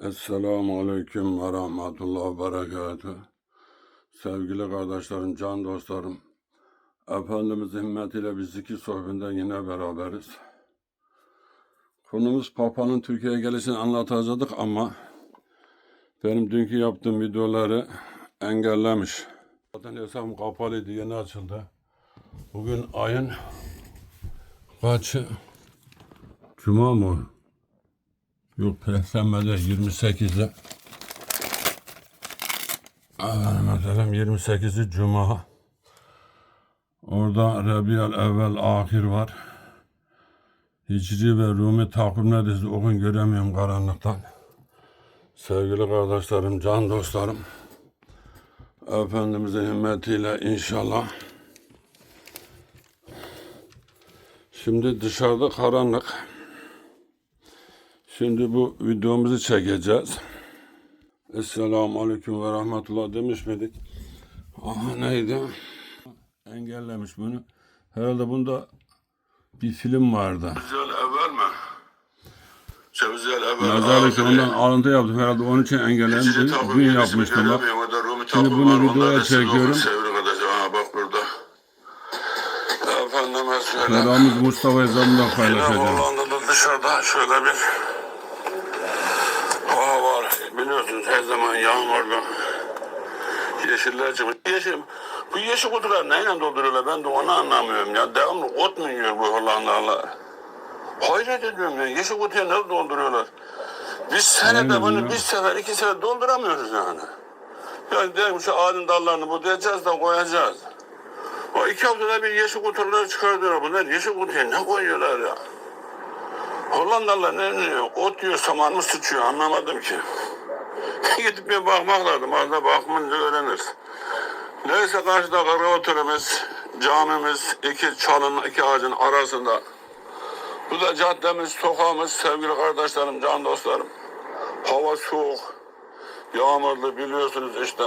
Esselamu Aleyküm ve Rahmetullah ve Berekatuhu. Sevgili kardeşlerim, can dostlarım. Efendimiz himmetiyle biz iki sohbinde yine beraberiz. Konumuz Papa'nın Türkiye'ye gelişini anlatacaktık ama benim dünkü yaptığım videoları engellemiş. Zaten hesabım kapalıydı, yeni açıldı. Bugün ayın kaçı? Cuma mı? Yok Perşembe'de 28'de. Efendim efendim 28'i Cuma. Orada Rabiel evvel ahir var. Hicri ve Rumi takvim neredeyse okun göremiyorum karanlıktan. Sevgili kardeşlerim, can dostlarım. Efendimizin himmetiyle inşallah. Şimdi dışarıda karanlık. Şimdi bu videomuzu çekeceğiz. Esselamu Aleyküm ve Rahmetullah demiş miydik? Aha neydi? Engellemiş bunu. Herhalde bunda bir film vardı. Güzel evvel mi? Güzel evvel. Mezarlıkta ondan alıntı yaptım herhalde onun için engellendi. Dün yapmıştım bak. Şimdi bunu videoya çekiyorum. Bak burada. Efendime söyle. Selamımız Mustafa Ezan'dan Yine paylaşacağım. Hollanda'da dışarıda şöyle bir. Biliyorsunuz her zaman yağmurlu. Yeşiller çıkmış. Yeşil, bu yeşil kutular neyle dolduruyorlar ben de onu anlamıyorum ya. Devamlı ot mu yiyor bu Hollandalılar? Hayret ediyorum ya. Yeşil kutuya ne dolduruyorlar? Biz senede bunu bir sefer iki sefer dolduramıyoruz yani. Yani diyelim şu ağacın dallarını budayacağız da koyacağız. O iki haftada bir yeşil kutuları çıkartıyorlar. Bunlar yeşil kutuya ne koyuyorlar ya? Hollandalılar ne diyor? Ot yiyor, saman mı sıçıyor anlamadım ki. Gidip bir bakmak lazım. Az da bakınca öğreniriz. Neyse karşıda karavatörümüz, camimiz iki çalının, iki ağacın arasında. Bu da caddemiz, sokağımız, sevgili kardeşlerim, can dostlarım. Hava soğuk, yağmurlu biliyorsunuz işte.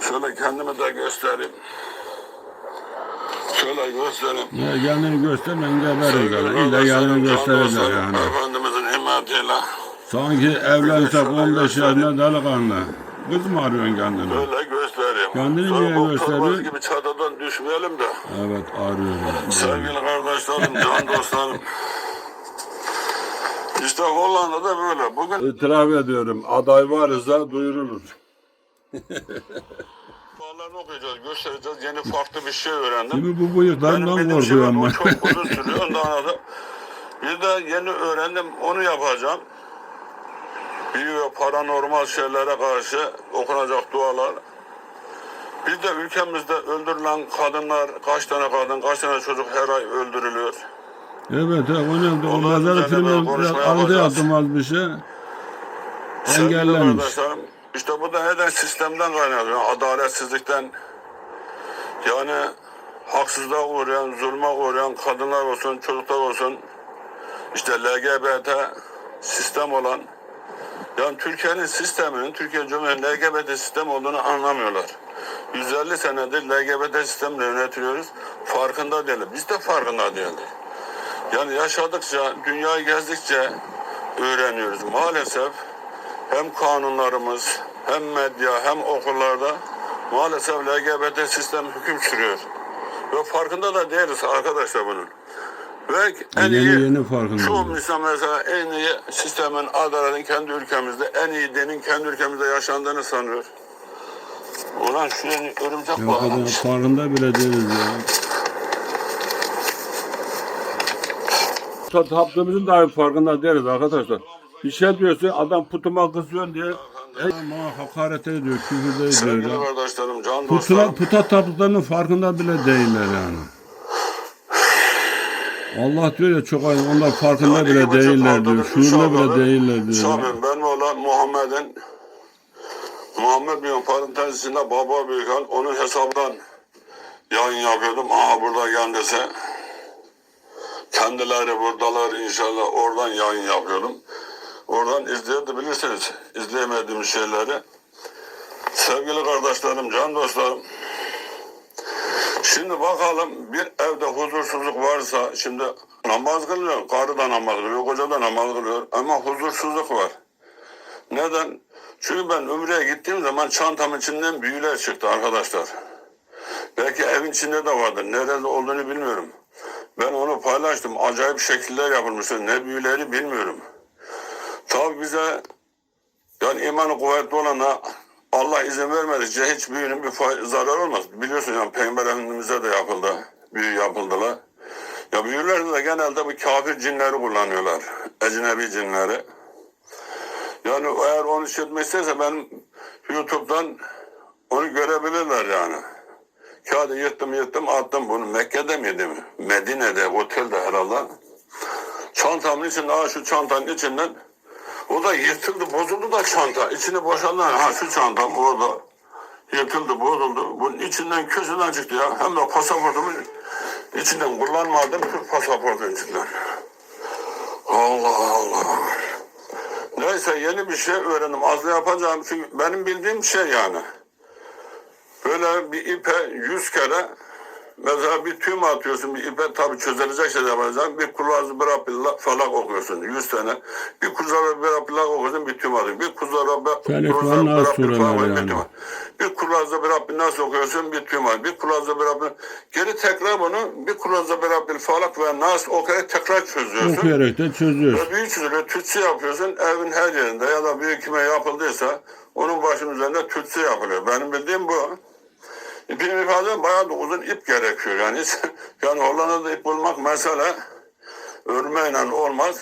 Şöyle kendimi de göstereyim. Şöyle göstereyim. Ya kendini göstermeyin Sevgili galiba. İlla kendini dostlarım, yani. Efendimizin himmetiyle. Sanki evlensek 15 yaşında delikanlı. Kız mı arıyorsun kendini? Böyle göstereyim. Kendini Sonra niye bu gösteriyor? pervaz gibi çatıdan düşmeyelim de. Evet arıyorum. Sevgili kardeşlerim, can dostlarım. İşte Hollanda'da böyle. Bugün İtiraf ediyorum. Aday varsa duyurulur. dualarını okuyacağız, göstereceğiz. Yeni farklı bir şey öğrendim. Şimdi bu bıyıklarından var, korkuyorum ben. çok uzun sürüyor. Ondan sonra bir de yeni öğrendim, onu yapacağım. Büyü ve paranormal şeylere karşı okunacak dualar. Bir de ülkemizde öldürülen kadınlar, kaç tane kadın, kaç tane çocuk her ay öldürülüyor. Evet evet o ne? O konuşma alıntı yapacağız. yaptım az bir şey. Engellenmiş. işte bu da neden sistemden kaynaklanıyor, adaletsizlikten. Yani haksızlığa uğrayan, zulme uğrayan kadınlar olsun, çocuklar olsun, işte LGBT sistem olan, yani Türkiye'nin sisteminin, Türkiye Cumhuriyeti LGBT sistem olduğunu anlamıyorlar. 150 senedir LGBT sistemle yönetiliyoruz. Farkında değiliz. Biz de farkında değiliz. Yani yaşadıkça, dünyayı gezdikçe öğreniyoruz. Maalesef hem kanunlarımız, hem medya, hem okullarda maalesef LGBT sistem hüküm sürüyor. Ve farkında da değiliz arkadaşlar bunun. Ve en Yeni iyi, yeni farkında. çoğu insan mesela en iyi sistemin, adaletin kendi ülkemizde, en iyi dinin kendi ülkemizde yaşandığını sanıyor. Ulan şuraya örümcek Ya kadar bağlamış. farkında bile değiliz ya. Ta- Taptığımızın dahi farkında değiliz arkadaşlar. Bir şey diyorsun adam putuma kızıyor diye ama hakaret ediyor, küfür de ediyor. Sevgili ya. kardeşlerim, can Putuna, dostlarım. puta taptıklarının farkında bile değiller yani. Allah diyor ya çok ayıp, onlar farkında Yani bile değiller diyor. Şuurunda bile değiller diyor. Şamim ben oğlan Muhammed'in Muhammed Bey'in parantezinde baba büyükan onun hesabından yayın yapıyordum. Aha burada kendisi. Kendileri buradalar inşallah oradan yayın yapıyordum. Oradan izleyebilirsiniz izleyemediğim şeyleri. Sevgili kardeşlerim, can dostlarım. Şimdi bakalım bir evde huzursuzluk varsa şimdi namaz kılıyor, karı da namaz kılıyor, koca da namaz kılıyor ama huzursuzluk var. Neden? Çünkü ben Ümre'ye gittiğim zaman çantamın içinden büyüler çıktı arkadaşlar. Belki evin içinde de vardır. Nerede olduğunu bilmiyorum. Ben onu paylaştım. Acayip şekiller yapılmıştı. Ne büyüleri bilmiyorum. Tabi bize yani imanı kuvvetli olana Allah izin vermedikçe hiç büyünün bir zararı olmaz. Biliyorsun yani Peygamber Efendimiz'e de yapıldı. Büyü yapıldılar. Ya büyülerde de genelde bu kafir cinleri kullanıyorlar. Ecnebi cinleri. Yani eğer onu işletmek isterse ben YouTube'dan onu görebilirler yani. Kağıdı yırttım yırttım attım bunu. Mekke'de miydi? Medine'de, otelde herhalde. Çantamın içinde, şu çantanın içinden o da yırtıldı, bozuldu da çanta. İçini boşaldı. Ha şu çantam orada. Yırtıldı, bozuldu. Bunun içinden köşeden çıktı ya. Hem de pasaportumun içinden kullanmadım. Türk pasaportunun içinden. Allah Allah. Neyse yeni bir şey öğrendim. Az yapacağım. Çünkü benim bildiğim şey yani. Böyle bir ipe yüz kere mesela bir tüm atıyorsun bir ipe tabi çözülecek şey yapacaksın. Bir kulazı bir Rabbillah falak okuyorsun yüz tane. Bir kulazı bir Rabbillah okuyorsun bir tüm atıyorsun. Bir kulazı bir ve Nas bir tüm Bir kulazı bir Rabbil nas okuyorsun bir tüm atıyorsun. Bir kulazı bir Rabbil geri tekrar bunu bir kulazı bir Rabbil falak ve nas okuyarak tekrar çözüyorsun. Okuyarak da çözüyoruz. Ve büyük çözülüyor. Tütsü yapıyorsun evin her yerinde ya da büyük kime yapıldıysa onun başının üzerinde tütsü yapılıyor. Benim bildiğim bu. İpin ifade bayağı da uzun ip gerekiyor. Yani yani Hollanda'da ip bulmak mesele örmeyle olmaz.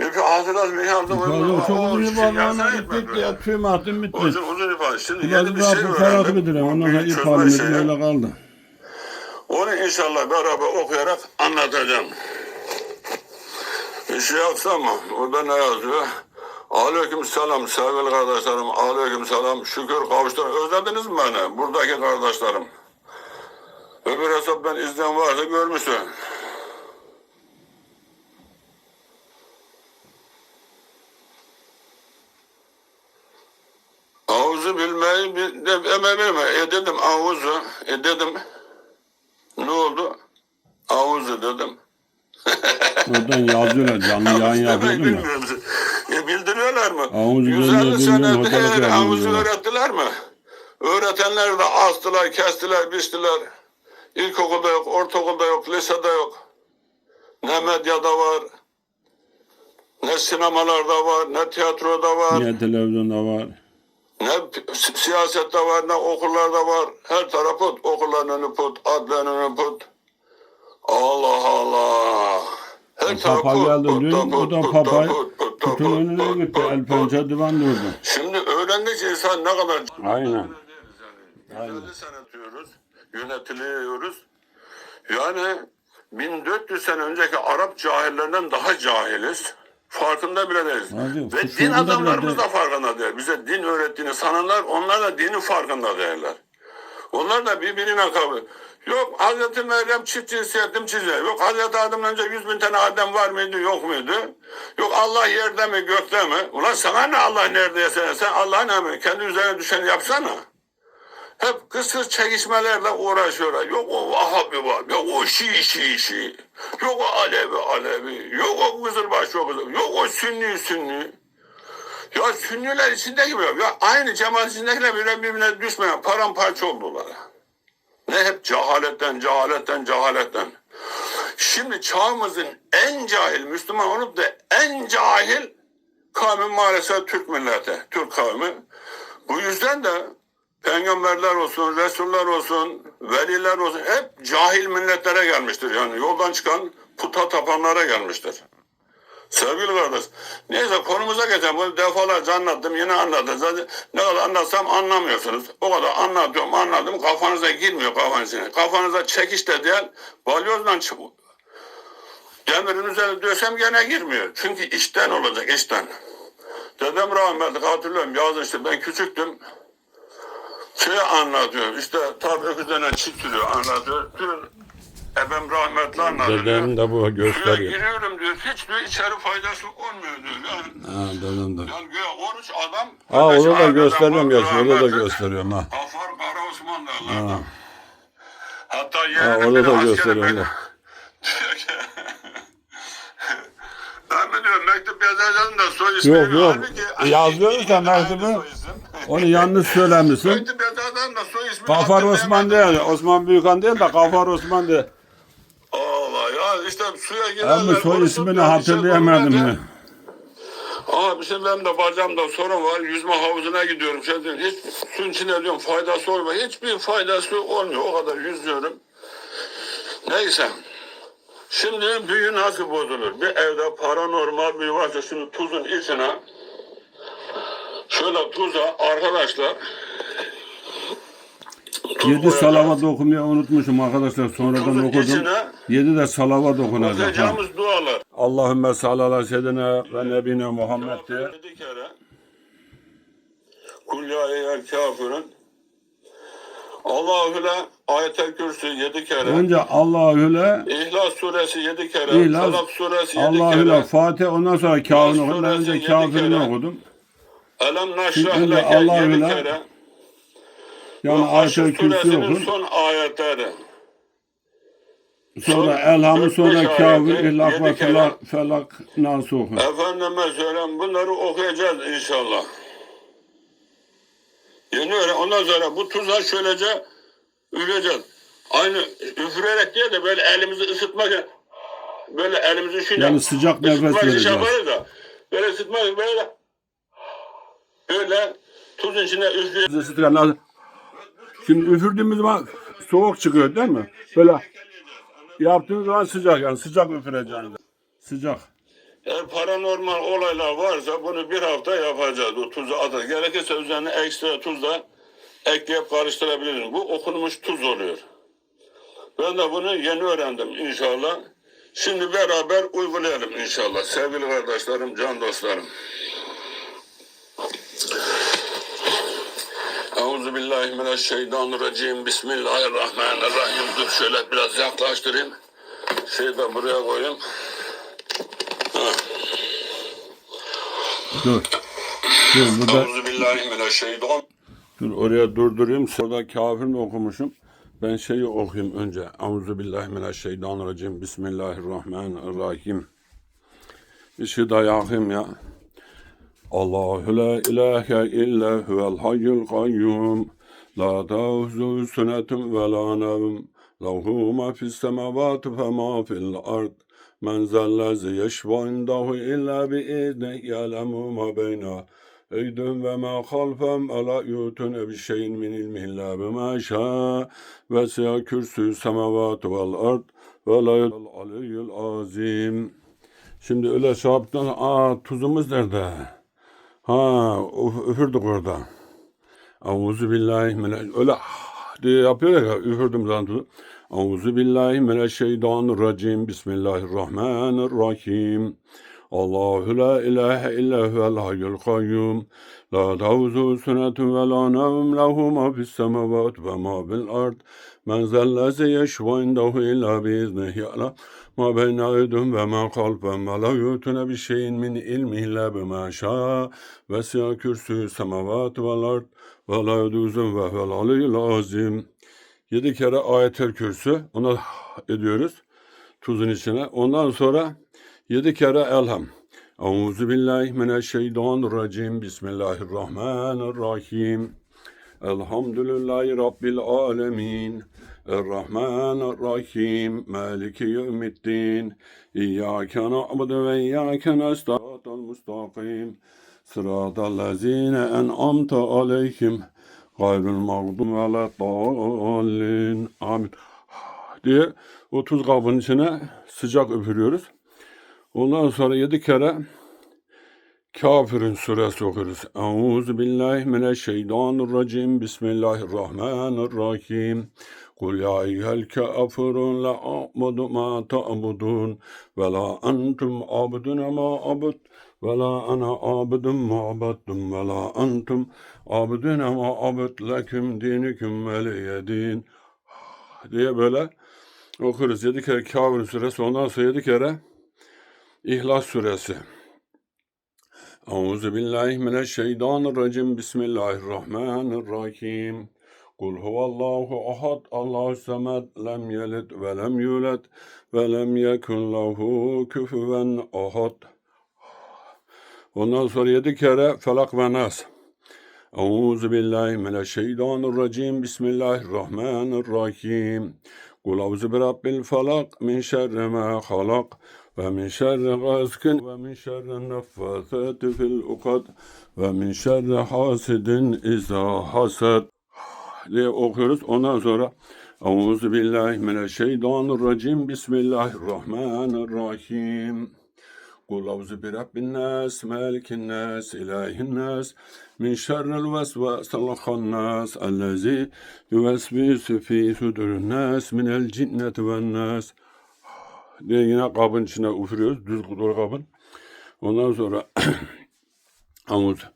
İpi hazırlar mı yardım Vallahi çok uzun şey yuvarlağına gittik ya tüm attım bitti. Uzun uzun ip Şimdi Biraz yeni bir şey öğrendim. bilir. Ondan sonra alındı şeyi. öyle kaldı. Onu inşallah beraber okuyarak anlatacağım. Bir şey yapsam mı? Orada ne yazıyor? Aleyküm selam sevgili kardeşlerim. Aleyküm selam. Şükür kavuştum. Özlediniz mi beni? Buradaki kardeşlerim. Öbür hesaptan izleyen varsa görmüşsün. Avuzu bilmeyi bil- de- eme bilme. E dedim avuzu. E dedim. Ne oldu? Avuzu dedim. Oradan yazıyorlar canlı yayın yapıyordum ya. Bildiriyorlar mı? Bilmeyi 150 bilmiyorum, senedir havuzu öğrettiler mi? Öğretenler de astılar, kestiler, biçtiler. İlkokulda yok, ortaokulda yok, lisede yok. Ne medyada var, ne sinemalarda var, ne tiyatroda var, Niye televizyonda var? ne p- si- siyasette var, ne okullarda var. Her taraf put, okulların önü put, adliyenin önü put. Allah Allah. Her taraf Papa put, geldi put, dün. put, O da put, papa put, put, kutunun put, önüne put, gitti. put, El put. Pençe divan durdu. Şimdi öğrendikçe insan ne kadar... Aynen. Yani 150 sene diyoruz, yönetiliyoruz. Yani 1400 sene önceki Arap cahillerinden daha cahiliz. Farkında bile değiliz. Hadi, Ve din adamlarımız da farkında değil. Bize din öğrettiğini sanırlar, onlar da dinin farkında değiller. Onlar da birbirine kabul. Yok Hazreti Meryem çift cinsiyetli çiziyor. Yok Hazreti Adem'den önce yüz bin tane Adem var mıydı yok muydu? Yok Allah yerde mi gökte mi? Ulan sana ne Allah neredeyse sen Allah'ın emri. Kendi üzerine düşeni yapsana. Hep kısır çekişmelerle uğraşıyorlar. Yok o Vahabi var, yok o Şii Şii Şii, yok o Alevi Alevi, yok o Kızılbaşı o Kızılbaşı, yok o Sünni Sünni. Ya Sünniler içinde gibi ya aynı cemaat içindekiler bile birbirine düşmeyen paramparça oldular. Ne hep cehaletten, cehaletten, cehaletten. Şimdi çağımızın en cahil Müslüman olup da en cahil kavmi maalesef Türk milleti, Türk kavmi. Bu yüzden de peygamberler olsun, resuller olsun, veliler olsun hep cahil milletlere gelmiştir. Yani yoldan çıkan puta tapanlara gelmiştir. Sevgili kardeş, neyse konumuza geçelim. Bunu defalarca anlattım, yine anlattım. Zaten ne kadar anlatsam anlamıyorsunuz. O kadar anlatıyorum, anladım. Kafanıza girmiyor kafanıza. Kafanıza çekiş de değil, balyozdan çıkıyor. Demirin üzerine dösem gene girmiyor. Çünkü işten olacak, işten. Dedem rahmetli hatırlıyorum yazın işte ben küçüktüm. Şey anlatıyor işte tabi öküzlerine çiftiliyor anlatıyor. Diyor, ebem rahmetli anlatıyor. Dedem de bu gösteriyor. giriyorum diyor. Hiç diyor içeri faydası olmuyor diyor. Yani, Ha dedem de. yani güya 13 adam. Ha onu da gösteriyorum ya. Orada da gösteriyorum ha. Afar Kara Osman derlerdi. Ha. Hatta Ha, yeğenim orada beni da gösteriyorum da. ben diyorum mektup yazacağım da soy ismini Yok, yok. Halbuki yazıyoruz da mektubu. Onu yanlış söylemişsin. Mektup yazardan da soy ismini Gafar Osman değil. Osman Büyükan değil de Gafar Osman değil. İşte suya girerler. Ama soy ismini şey hatırlayamadım ya. Ama bizim benim de bacağımda sorun var. Yüzme havuzuna gidiyorum. Şey diyorum, hiç suyun içine diyorum faydası olmuyor. Hiçbir faydası olmuyor. O kadar yüzüyorum. Neyse. Şimdi büyü nasıl bozulur? Bir evde paranormal bir varsa şimdi tuzun içine şöyle tuza arkadaşlar Yedi salavat okumayı unutmuşum arkadaşlar. Sonradan okudum. Yedi de salavat okunacak. ha. okuyacağımız dualar. Allahümme salli ala seyyidina ve nebine Muhammed diye. Yedi kere. Kul ya eyyel kafirun. Allahü le ayetel kürsü yedi kere. Önce Allahüle İhlas suresi yedi kere. İhlas, Felak suresi yedi Allahüle kere. Fatih ondan sonra kâfir'ini okudum. Ben suresi önce yedi kere. okudum. Elem naşrah leke yedi kere. Yani Kürsi suresinin okudum. son ayetleri. Sonra son Elham'ı sonra ayeti, İhlak ve felak, felak nasıl okur. Efendime söyleyeyim bunları okuyacağız inşallah. Yeni öğren. Ondan sonra bu tuza şöylece üreceğiz. Aynı üfürerek değil de böyle elimizi ısıtmak böyle elimizi şöyle Yani sıcak nefes vereceğiz. yaparız da böyle ısıtmak böyle böyle tuzun içine üfleyeceğiz. Şimdi üfürdüğümüz zaman soğuk çıkıyor değil mi? Böyle yaptığınız zaman sıcak yani sıcak üfüreceğiniz. Sıcak. Eğer paranormal olaylar varsa bunu bir hafta yapacağız. O tuzu atar. Gerekirse üzerine ekstra tuz da ekleyip karıştırabiliriz. Bu okunmuş tuz oluyor. Ben de bunu yeni öğrendim inşallah. Şimdi beraber uygulayalım inşallah. Sevgili kardeşlerim, can dostlarım. Euzubillahimineşşeytanirracim. Bismillahirrahmanirrahim. Dur şöyle biraz yaklaştırayım. Şeyi de buraya koyayım. Dur. Dur burada Euzubillahimineşşeytan. dur oraya durdurayım. Sonra kafirini okumuşum. Ben şeyi okuyayım önce. Euzubillahimineşşeytanirracim. Bismillahirrahmanirrahim. İşi da yakayım ya. Allahu la ilahe illa huvel hayyul kayyum. La ta'uzu sunetun ve la nevm. Lahu ma fis semavati ve ma fil ard. Men zellezi yeşva indahu illa bi izni ya'lemu ma beyna eydüm ve ma halfem ala yutun bi şeyin min ilmi illa bima şa ve siya kürsü semavati vel ard ve la yul aliyyul azim. Şimdi öyle şey sonra, aa tuzumuz nerede? Ha üf- üfürdük orada. Euzu billahi mine öyle ah diye yapıyor ya üfürdüm zaten. Euzu billahi mineşşeytanirracim. Bismillahirrahmanirrahim. Allahu la ilahe illa huvel hayyul kayyum. La tavzu sunetun ve la nevm lehu ma fis semavat ve ma fil ard. Men zellezi yeşva indahu illa biiznihi ya'lem ma beyne aydum ve ma kalbem ve la yutune bir şeyin min ilmi illa bima şa ve siya kürsü semavat vel ard ve la yuduzun ve vel aliyyul azim. Yedi kere ayetel kürsü ona ediyoruz tuzun içine. Ondan sonra yedi kere elham. Euzu billahi mineşşeytanirracim. Bismillahirrahmanirrahim. Elhamdülillahi Rabbil alemin. Errahmanirrahim. Maliki yevmiddin. İyyâke na'budu ve iyyâke nestaîn. mustakim. Sıratallezîne en'amte aleyhim. Gayrul mağdum ve dallin. Amin. diye o tuz içine sıcak üfürüyoruz. Ondan sonra yedi kere Kafirin suresi okuruz. Euzu billahi mineşşeytanirracim. Bismillahirrahmanirrahim. Eyyuhel kafirun la a'budu ma ta'budun ve la entum abudun ma abud ve la ana abudun ma abaddum ve la entum abudun ma abud leküm dinukum veliyedin diye böyle okuruz. Yedi kere Kafir suresi ondan sonra yedi kere İhlas suresi. Euzu billahi mineşşeytanirracim. Bismillahirrahmanirrahim. Kul huvallahu ahad. Allahu samed. Lem yelid ve lem yulad ve lem yekun lehu küfüven ahad. Ondan sonra yedi kere felak ve nas. Euzu billahi mineşşeytanirracim. Bismillahirrahmanirrahim. Kul euzu bi rabbil falak min şerri ma halak gazkin ve min şerri neffasati fil ukad ve min şerri hasidin izâ hasad diye okuyoruz. Ondan sonra Euzu billahi mineşşeytanirracim. Bismillahirrahmanirrahim. Kul auzu bi rabbin nas, malikin nas, ilahin nas, min şerril vesvesil nas, allazi yuvesvisu fi sudurin nas, minel cinneti ven nas. Diye yine kabın içine üfürüyoruz. Düz kudur kabın. Ondan sonra Amut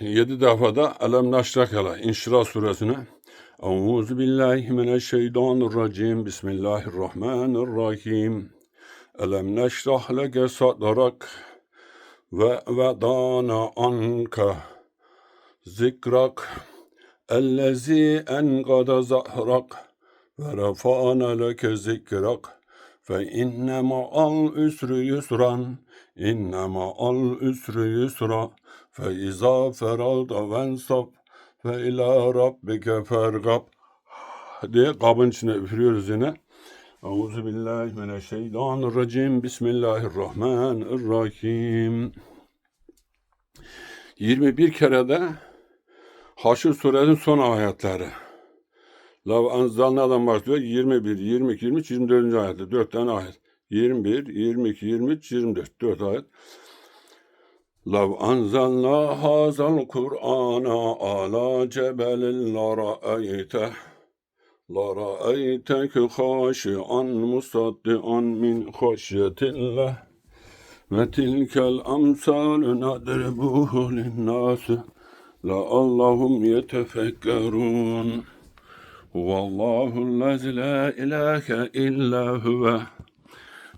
7 defada Elem Naşrakala İnşirah suresine Euzu billahi mineşşeytanirracim. Bismillahirrahmanirrahim. Elem neşrah leke sadrak ve vedana anka zikrak. Ellezî enkada zahrak ve refa'na leke zikrak. Fe inne ma'al üsrü yusran inne ma'al üsrü yusra fe izâ ferada vensab ve ila rabbike fergab diye kabın içine üfürüyoruz yine. Euzu billahi mineşşeytanirracim. Bismillahirrahmanirrahim. 21 kere de Haşr suresinin son ayetleri. Lav anzalnadan başlıyor. 21, 22, 23, 24. ayette. 4 tane ayet. 21, 22, 23, 24. 4 ayet. لو أنزلنا هذا القرآن على جبل لرأيته لرأيتك خاشعا مصدعا من خشية الله وتلك الأمثال نضربه للناس لعلهم يتفكرون هو الله الذي لا إله إلا هو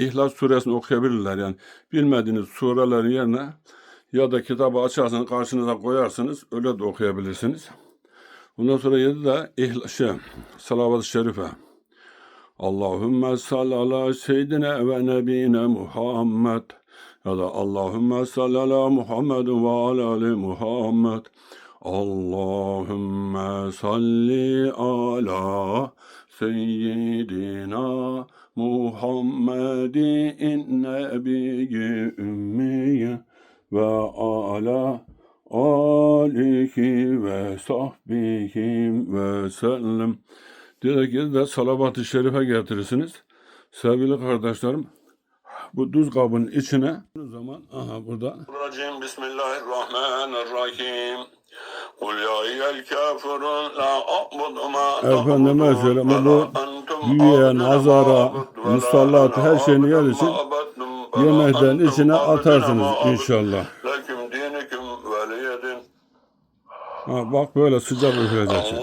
İhlas suresini okuyabilirler. Yani bilmediğiniz surelerin yerine ya da kitabı açarsınız karşınıza koyarsınız öyle de okuyabilirsiniz. Bundan sonra yedi de ihlas, şey, salavat-ı şerife. Allahümme salli ala seyyidine ve nebine Muhammed. Ya da Allahümme salli ala Muhammed ve ala ali Muhammed. Allahümme salli ala seyyidina Muhammedin nebiyyi ümmiye ve ala alihi ve sahbihi ve sellem. Direkt de salavat-ı şerife getirirsiniz. Sevgili kardeşlerim, bu düz kabın içine zaman aha burada Bismillahirrahmanirrahim. Efendime söyleme bu büyüye, nazara, musallatı her şeyini yer için yemekten içine atarsınız inşallah. Ha, bak böyle sıcak üfleyeceksin.